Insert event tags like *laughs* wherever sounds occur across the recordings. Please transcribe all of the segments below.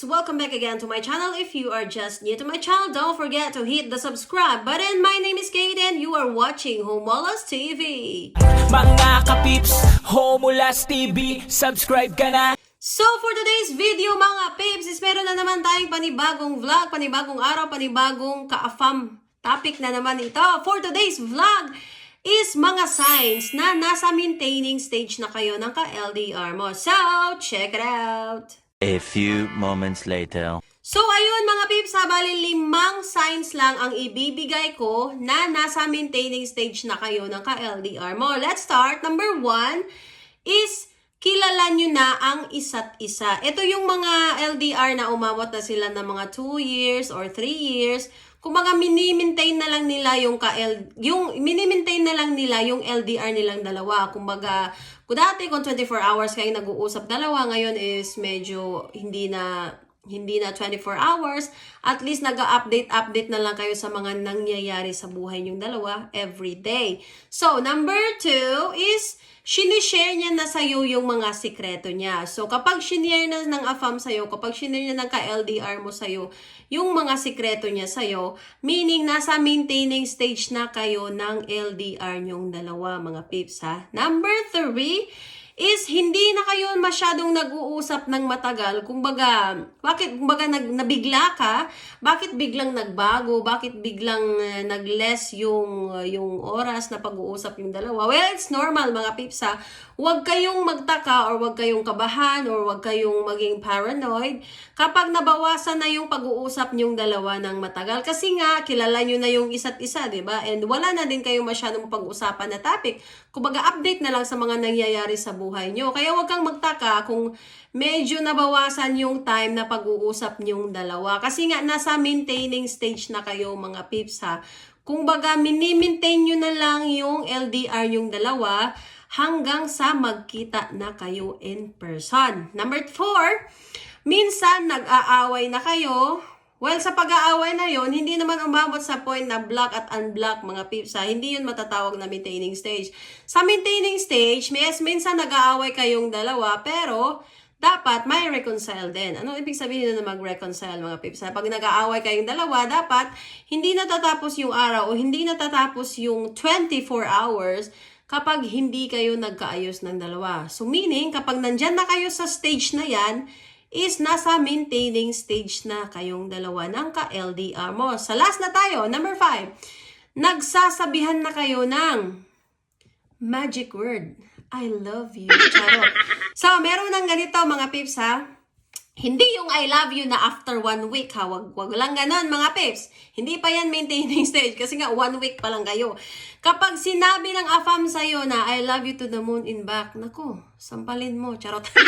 peeps! Welcome back again to my channel. If you are just new to my channel, don't forget to hit the subscribe button. My name is Kate and you are watching Homolas TV. Mga kapips, Homulas TV, subscribe ka na So for today's video mga peeps, is meron na naman tayong panibagong vlog, panibagong araw, panibagong kaafam topic na naman ito. For today's vlog is mga signs na nasa maintaining stage na kayo ng ka-LDR mo. So, check it out! A few moments later. So, ayun mga peeps, ha, bali limang signs lang ang ibibigay ko na nasa maintaining stage na kayo ng ka-LDR mo. Let's start. Number one is kilala nyo na ang isa't isa. Ito yung mga LDR na umabot na sila ng mga 2 years or 3 years. Kumbaga, mini-maintain na lang nila yung ka yung mini-maintain na lang nila yung LDR nilang dalawa. Kumbaga, kung dati kung 24 hours kayong nag-uusap dalawa, ngayon is medyo hindi na hindi na 24 hours, at least nag-update-update na lang kayo sa mga nangyayari sa buhay niyong dalawa every day. So, number two is, sinishare niya na sa'yo yung mga sikreto niya. So, kapag sinare na ng AFAM sa'yo, kapag sinare niya ng ka-LDR mo sa'yo, yung mga sikreto niya sa'yo, meaning nasa maintaining stage na kayo ng LDR niyong dalawa, mga pips ha. Number three, is hindi na kayo masyadong nag-uusap ng matagal. Kumbaga, bakit kumbaga nag, nabigla ka? Bakit biglang nagbago? Bakit biglang uh, nag-less yung uh, yung oras na pag-uusap yung dalawa? Well, it's normal mga pips ha. Huwag kayong magtaka or huwag kayong kabahan or huwag kayong maging paranoid kapag nabawasan na yung pag-uusap nyong dalawa ng matagal. Kasi nga, kilala nyo na yung isa't isa, di ba? And wala na din kayong masyadong pag-usapan na topic. Kumbaga, update na lang sa mga nangyayari sa buhay nyo. Kaya huwag kang magtaka kung medyo nabawasan yung time na pag-uusap nyong dalawa. Kasi nga, nasa maintaining stage na kayo mga pips ha. Kung baga, mini-maintain nyo na lang yung LDR yung dalawa hanggang sa magkita na kayo in person. Number four, minsan nag-aaway na kayo, Well, sa pag-aaway na yon hindi naman umabot sa point na block at unblock mga pips ha. Hindi yun matatawag na maintaining stage. Sa maintaining stage, may minsan nag-aaway kayong dalawa, pero dapat may reconcile din. Ano ibig sabihin na mag-reconcile mga pips? Ha? Pag nag-aaway kayong dalawa, dapat hindi natatapos yung araw o hindi natatapos yung 24 hours kapag hindi kayo nagkaayos ng dalawa. So meaning, kapag nandyan na kayo sa stage na yan, is nasa maintaining stage na kayong dalawa ng ka-LDR mo. Sa last na tayo, number five, nagsasabihan na kayo ng magic word. I love you. Charot. So, meron ng ganito mga pips ha. Hindi yung I love you na after one week ha. Wag, wag lang ganon mga pips. Hindi pa yan maintaining *laughs* stage kasi nga one week pa lang kayo. Kapag sinabi ng AFAM sa'yo na I love you to the moon in back, nako, sampalin mo. Charot. *laughs*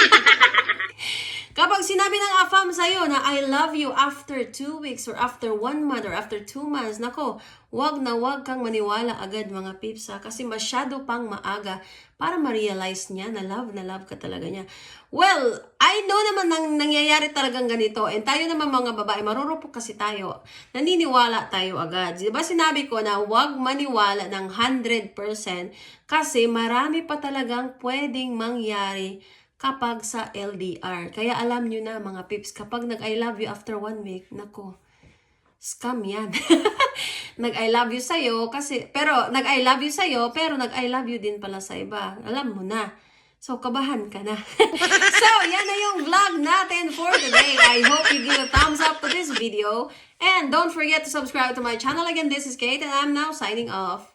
Kapag sinabi ng AFAM sa'yo na I love you after two weeks or after one month or after two months, nako, wag na wag kang maniwala agad mga pips ha, kasi masyado pang maaga para ma-realize niya na love na love ka talaga niya. Well, I know naman nang nangyayari talagang ganito and tayo naman mga babae, marurupok kasi tayo. Naniniwala tayo agad. Di ba sinabi ko na wag maniwala ng 100% kasi marami pa talagang pwedeng mangyari kapag sa LDR. Kaya alam nyo na mga pips, kapag nag-I love you after one week, nako, scam yan. *laughs* nag-I love you sa'yo, kasi, pero nag-I love you sa'yo, pero nag-I love you din pala sa iba. Alam mo na. So, kabahan ka na. *laughs* so, yan na yung vlog natin for today. I hope you give a thumbs up to this video. And don't forget to subscribe to my channel. Again, this is Kate and I'm now signing off.